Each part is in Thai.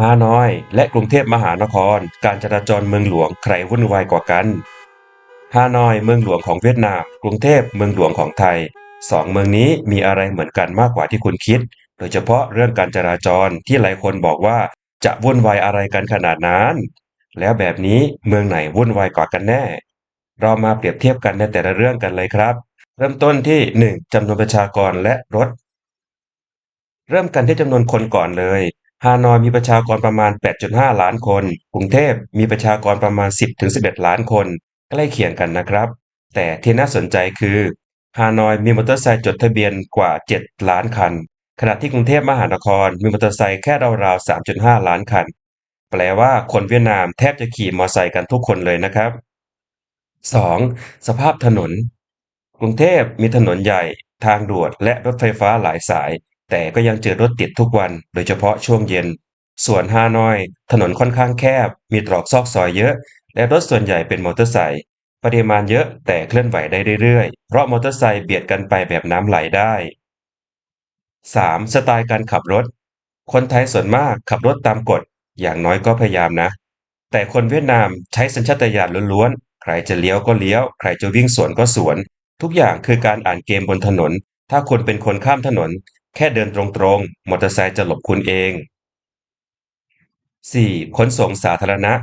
ฮานอย และกรุงเทพมหานคร การจราจรเมืองหลวงใครวุ่นวายกว่ากันฮานอยเมืองหลวงของเวียดนาม กรุงเทพเมืองหลวงของไทยสองเมืองนี้มีอะไรเหมือนกันมากกว่าที่คุณคิด โดยเฉพาะเรื่องการจราจรที่หลายคนบอกว่าจะวุ่นวายอะไรกันขนาดนั้น แล้วแบบนี้เมืองไหนวุ่นวายกว่ากันแน่ เรามาเปรียบเทียบกันในแต่ละเรื่องกันเลยครับ เริ่มต้นที่ 1. จำนวนประชากรและรถ เริ่มกันที่จำนวนคนก่อนเลย ฮานอยมีประชากรประมาณ 8.5 ล้านคน กรุงเทพมีประชากรประมาณ 10-11 ล้านคน ใกล้เคียงกันนะครับ แต่ที่น่าสนใจคือฮานอยมีมอเตอร์ไซค์จดทะเบียนกว่า 7 ล้านคัน ขณะที่กรุงเทพมหานครมีมอเตอร์ไซค์แค่ราวๆ 3.5 ล้านคัน แปลว่าคนเวียดนามแทบจะขี่มอเตอร์ไซค์กันทุกคนเลยนะครับ 2. สภาพถนน กรุงเทพมีถนนใหญ่ ทางด่วนและรถไฟฟ้าหลายสาย แต่ก็ยังเจอรถติดทุกวัน โดยเฉพาะช่วงเย็น ส่วนฮานอย ถนนค่อนข้างแคบ มีตรอกซอกซอยเยอะ และรถส่วนใหญ่เป็นมอเตอร์ไซค์ปริมาณเยอะแต่เคลื่อนไหวได้เรื่อยๆ เพราะมอเตอร์ไซค์เบียดกันไปแบบน้ำไหลได้ 3. สไตล์การขับรถ คนไทยส่วนมากขับรถตามกฎ อย่างน้อยก็พยายามนะ แต่คนเวียดนามใช้สัญชาตญาณล้วนๆ ใครจะเลี้ยวก็เลี้ยว ใครจะวิ่งสวนก็สวน ทุกอย่างคือการอ่านเกมบนถนน ถ้าคุณเป็นคนข้ามถนน แค่เดินตรงๆ มอเตอร์ไซค์จะหลบคุณเอง 4. ขนส่งสาธารณะ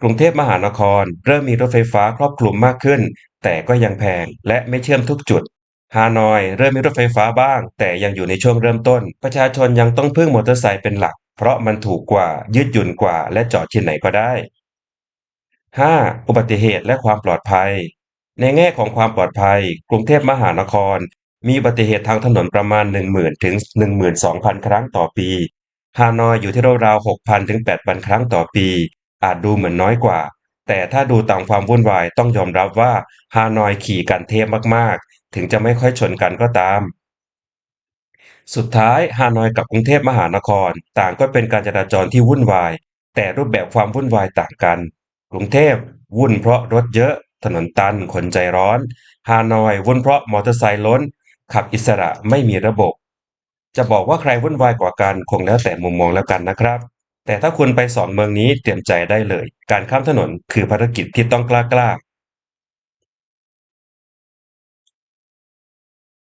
กรุงเทพมหานคร เริ่มมีรถไฟฟ้าครอบคลุมมากขึ้น แต่ก็ยังแพงและไม่เชื่อมทุกจุด ฮานอย เริ่มมีรถไฟฟ้าบ้าง แต่ยังอยู่ในช่วงเริ่มต้น ประชาชนยังต้องพึ่งมอเตอร์ไซค์เป็นหลัก เพราะมันถูกกว่ายืดหยุ่นกว่า และจอดที่ไหนก็ได้ 5. อุบัติเหตุและความปลอดภัย ในแง่ของความปลอดภัย กรุงเทพมหานคร มีอุบัติเหตุทางถนนประมาณ 10,000 ถึง 12,000 ครั้งต่อปี ฮานอยอยู่ที่ราวๆ6,000 ถึง 8,000 ครั้งต่อปี อาจดูเหมือนน้อยกว่า แต่ถ้าดูตามความวุ่นวายต้องยอมรับว่าฮานอยขี่กันเทพมากๆ ถึงจะไม่ค่อยชนกันก็ตาม สุดท้ายฮานอยกับกรุงเทพมหานคร ต่างก็เป็นการจราจรที่วุ่นวาย แต่รูปแบบความวุ่นวายต่างกัน กรุงเทพวุ่นเพราะรถเยอะ ถนนตัน คนใจร้อน ฮานอยวุ่นเพราะมอเตอร์ไซค์ล้น ขับอิสระไม่มีระบบ จะบอกว่าใครวุ่นวายกว่ากันคงแล้วแต่มุมมองแล้วกันนะครับ แต่ถ้าคุณไปสองเมืองนี้เตรียมใจได้เลย การข้ามถนนคือภารกิจที่ต้องกล้ากล้า